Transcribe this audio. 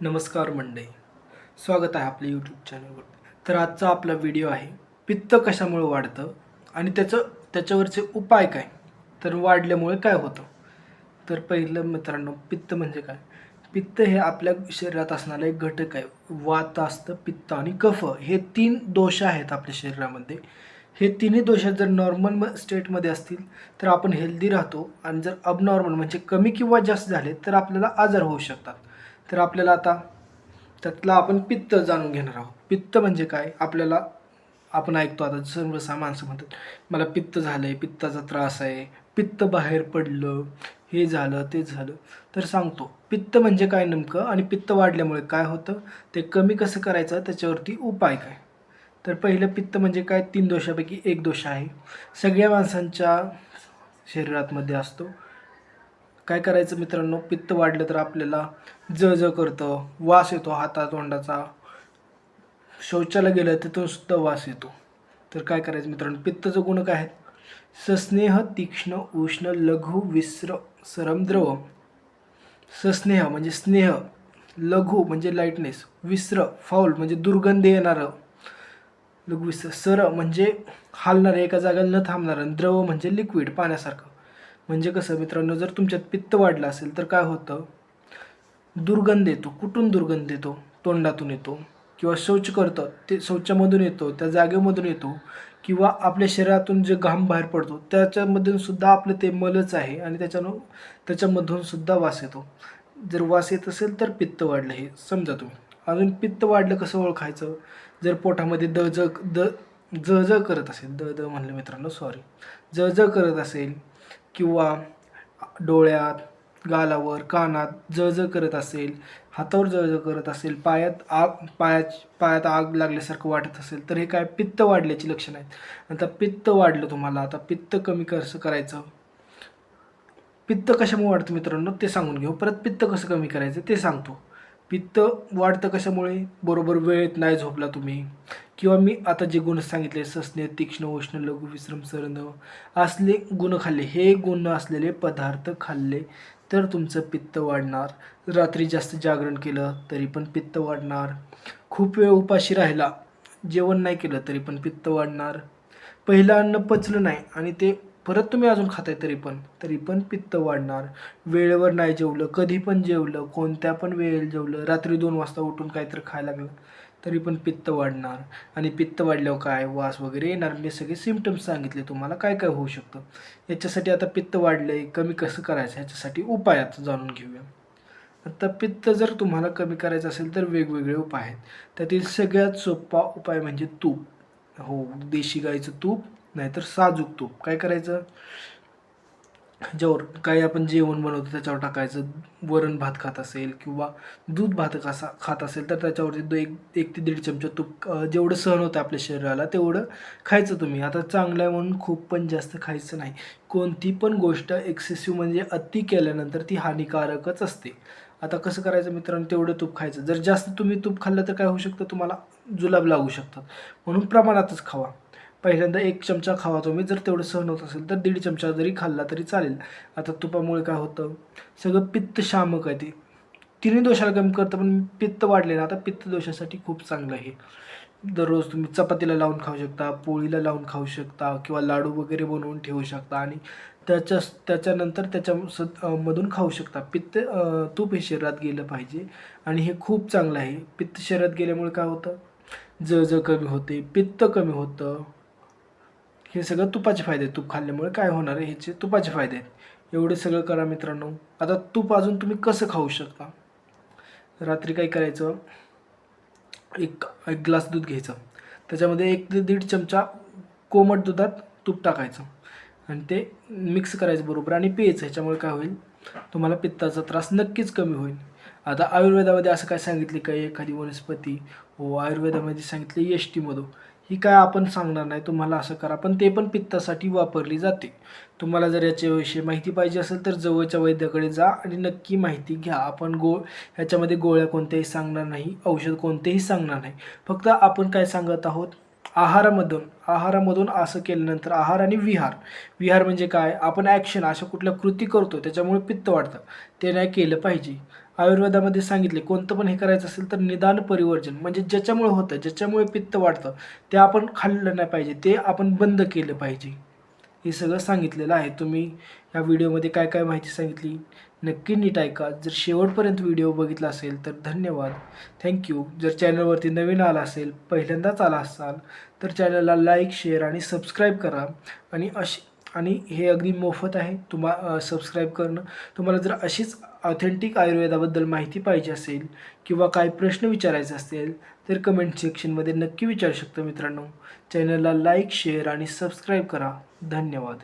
नमस्कार मंडळी. स्वागत आहे आपल्या यूट्यूब चॅनलवर तर आजचा आपला व्हिडिओ आहे पित्त कशामुळे वाढतं आणि त्याचं त्याच्यावरचे उपाय काय? तर वाढल्यामुळे काय होतं? तर पहिलं मित्रांनो पित्त म्हणजे काय? पित्त हे आपल्या शरीरात असणारा एक घटक आहे. वात असतं पित्त आणि कफ. हे तीन दोष आहेत आपल्या शरीरामध्ये. हे तिन्ही दोष जर नॉर्मल स्टेटमध्ये असतील तर आपण हेल्दी राहतो. आणि जर अबनॉर्मल म्हणजे कमी किंवा जास्त झाले तर आपल्याला आजार होऊ शकतात. तर आपल्याला आता त्यातला आपण पित्त जाणून घेणार आहोत. पित्त म्हणजे काय? आपल्याला आपण ऐकतो आता सर्वसा माणसं म्हणतात मला पित्त झालं आहे पित्ताचा त्रास आहे पित्त बाहेर पडलं हे झालं ते झालं. तर सांगतो पित्त म्हणजे काय नेमकं आणि पित्त वाढल्यामुळे काय होतं? ते कमी कसं करायचं? त्याच्यावरती उपाय काय? तर पहिलं पित्त म्हणजे काय? तीन दोषापैकी एक दोष आहे. सगळ्या माणसांच्या शरीरातमध्ये असतो. काय करायचं मित्रांनो? पित्त वाढलं तर आपल्याला जळजळ करतं वास येतो हाता तोंडाचा शौचाला गेलं तिथून सुद्धा वास येतो. तर काय करायचं मित्रांनो? पित्तचं गुण काय आहेत? सस्नेह तीक्ष्ण उष्ण लघु विस्र सरमद्रव सस्नेह म्हणजे स्नेह लघु म्हणजे लाईटनेस विस्र फाऊल म्हणजे दुर्गंध येणारं. लघु विस्र सर म्हणजे हालणारं एका जागेला न थांबणारं. द्रव म्हणजे लिक्विड पाण्यासारखं. म्हणजे कसं मित्रांनो जर तुमच्यात पित्त वाढलं असेल तर काय होतं? दुर्गंध येतो. कुठून दुर्गंध येतो? तोंडातून येतो. किंवा शौच करतं ते शौचामधून येतो त्या जागेमधून येतो. किंवा आपल्या शरीरातून जे घाम बाहेर पडतो त्याच्यामधून सुद्धा आपलं ते मलच आहे आणि त्याच्यानं त्याच्यामधून सुद्धा वास येतो. जर वास येत असेल तर पित्त वाढलं हे समजा तुम्ही. अजून पित्त वाढलं कसं ओळखायचं? जर पोटामध्ये दज द ज करत असेल द द म्हणलं मित्रांनो सॉरी ज करत असेल किंवा डोळ्यात गालावर कानात जळजळ करत असेल हातावर जळजळ करत असेल पायात आग पाया पायात आग लागल्यासारखं वाटत असेल तर हे काय पित्त वाढल्याची लक्षणं आहेत. आता पित्त वाढलं तुम्हाला आता पित्त कमी कसं करायचं? पित्त कशामुळे वाढतं मित्रांनो? ते सांगून घेऊ. परत पित्त कसं कमी करायचं ते सांगतो. पित्त वाढतं कशामुळे? बरोबर वेळेत नाही झोपला तुम्ही. किंवा मी आता जे गुण सांगितले ससने तीक्ष्ण उष्ण लघु विश्रम सरण असले गुण खाल्ले हे गुण असलेले पदार्थ खाल्ले तर तुमचं पित्त वाढणार. रात्री जास्त जागरण केलं तरी पण पित्त वाढणार. खूप वेळ उपाशी राहिला जेवण नाही केलं तरी पण पित्त वाढणार. पहिलं अन्न पचलं नाही आणि ते परत तुम्ही अजून खाताय तरी पण तरी पण पित्त वाढणार. वेळेवर नाही जेवलं कधी पण जेवलं कोणत्या पण वेळेला जेवलं रात्री दोन वाजता उठून काहीतरी खायला लागलं तरी पण पित्त वाढणार. आणि पित्त वाढल्यावर काय? वास वगैरे येणार. मी सगळे सिमटम्स सांगितले तुम्हाला. काय काय होऊ शकतं? याच्यासाठी आता पित्त वाढलंय कमी कसं करायचं? ह्याच्यासाठी उपाय आता जाणून घेऊया. आता पित्त जर तुम्हाला कमी करायचं असेल तर वेगवेगळे उपाय आहेत. त्यातील सगळ्यात सोपा उपाय म्हणजे तूप. हो देशी गाईचं तूप नाहीतर साजूक तूप काय करायचं? ज्यावर काही आपण जेवण बनवतो त्याच्यावर टाकायचं. वरण भात खात असेल किंवा दूध भात कसा खात असेल तर त्याच्यावरती दो एक एक ते दीड चमचा तूप जेवढं सहन होतं आपल्या शरीराला तेवढं खायचं तुम्ही. आता चांगलं आहे म्हणून खूप पण जास्त खायचं नाही. कोणती पण गोष्ट एक्सेसिव्ह म्हणजे अति केल्यानंतर ती हानिकारकच असते. आता कसं करायचं मित्रांनो? तेवढं तूप खायचं. जर जास्त तुम्ही तूप खाल्लं तर काय होऊ शकतं? तुम्हाला जुलाब लागू शकतात. म्हणून प्रमाणातच खावा. पहिल्यांदा एक चमचा खावा तुम्ही. जर तेवढं सहन होत असेल तर दीड चमचा जरी खाल्ला तरी चालेल. आता तुपामुळे काय होतं? सगळं पित्त शामक आहे ते. तिन्ही दोषाला कमी करतं पण पित्त वाढले ना आता पित्त दोषासाठी खूप चांगलं आहे दररोज तुम्ही चपातीला लावून खाऊ शकता पोळीला लावून खाऊ शकता किंवा लाडू वगैरे बनवून ठेवू शकता आणि त्याच्या त्याच्यानंतर त्याच्या स- मधून खाऊ शकता. पित्त तूप हे शरीरात गेलं पाहिजे आणि हे खूप चांगलं आहे. पित्त शरीरात गेल्यामुळे काय होतं? जळजळ कमी होते पित्त कमी होतं. हे सगळं तुपाचे फायदे आहेत. तूप खाल्ल्यामुळे काय होणार आहे? ह्याचे तुपाचे फायदे आहेत. एवढे सगळं करा मित्रांनो. आता तूप अजून तुम्ही कसं खाऊ शकता? रात्री काय करायचं? एक एक ग्लास दूध घ्यायचं. त्याच्यामध्ये एक ते दीड चमचा कोमट दुधात तूप टाकायचं. आणि ते मिक्स करायचं बरोबर आणि प्यायचं. ह्याच्यामुळे काय होईल? तुम्हाला पित्ताचा त्रास नक्कीच कमी होईल. आता आयुर्वेदामध्ये असं काय सांगितले काही एखादी वनस्पती हो आयुर्वेदामध्ये सांगितले यष्टीमधू ही काय आपण सांगणार नाही तुम्हाला असं करा. पण ते पण पित्तासाठी वापरली जाते. तुम्हाला जर याच्याविषयी माहिती पाहिजे असेल तर जवळच्या वैद्याकडे जा आणि नक्की माहिती घ्या. आपण गो ह्याच्यामध्ये गोळ्या कोणत्याही सांगणार नाही औषध कोणतेही सांगणार नाही. फक्त आपण काय सांगत आहोत आहारामधून आहारामधून असं केल्यानंतर आहार आणि विहार. विहार म्हणजे काय? आपण ॲक्शन अशा कुठल्या कृती करतो त्याच्यामुळे पित्त वाढतं. ते नाही केलं पाहिजे. आयुर्वेदामध्ये सांगितले कोणतं पण हे करायचं असेल तर निदान परिवर्जन म्हणजे ज्याच्यामुळे होतं ज्याच्यामुळे पित्त वाढतं ते आपण खाल्लं नाही पाहिजे ते आपण बंद केलं पाहिजे. हे सगळं सांगितलेलं आहे. तुम्ही या व्हिडिओमध्ये काय काय माहिती सांगितली? नक्की नीट ऐका. जर शेवटपर्यंत व्हिडिओ बघितला असेल तर धन्यवाद. थँक्यू जर चॅनलवरती नवीन आला असेल पहिल्यांदाच आला असाल तर चॅनलला लाईक शेअर आणि सबस्क्राईब करा. आणि अशी आणि हे अगदी मोफत आहे. तुम्हा सबस्क्राईब करणं. तुम्हाला जर अशीच ऑथेंटिक आयुर्वेदाबद्दल माहिती पाहिजे असेल किंवा काही प्रश्न विचारायचे असतील तर कमेंट सेक्शनमध्ये नक्की विचारू शकता मित्रांनो. चॅनलला लाईक शेअर आणि सबस्क्राईब करा. धन्यवाद.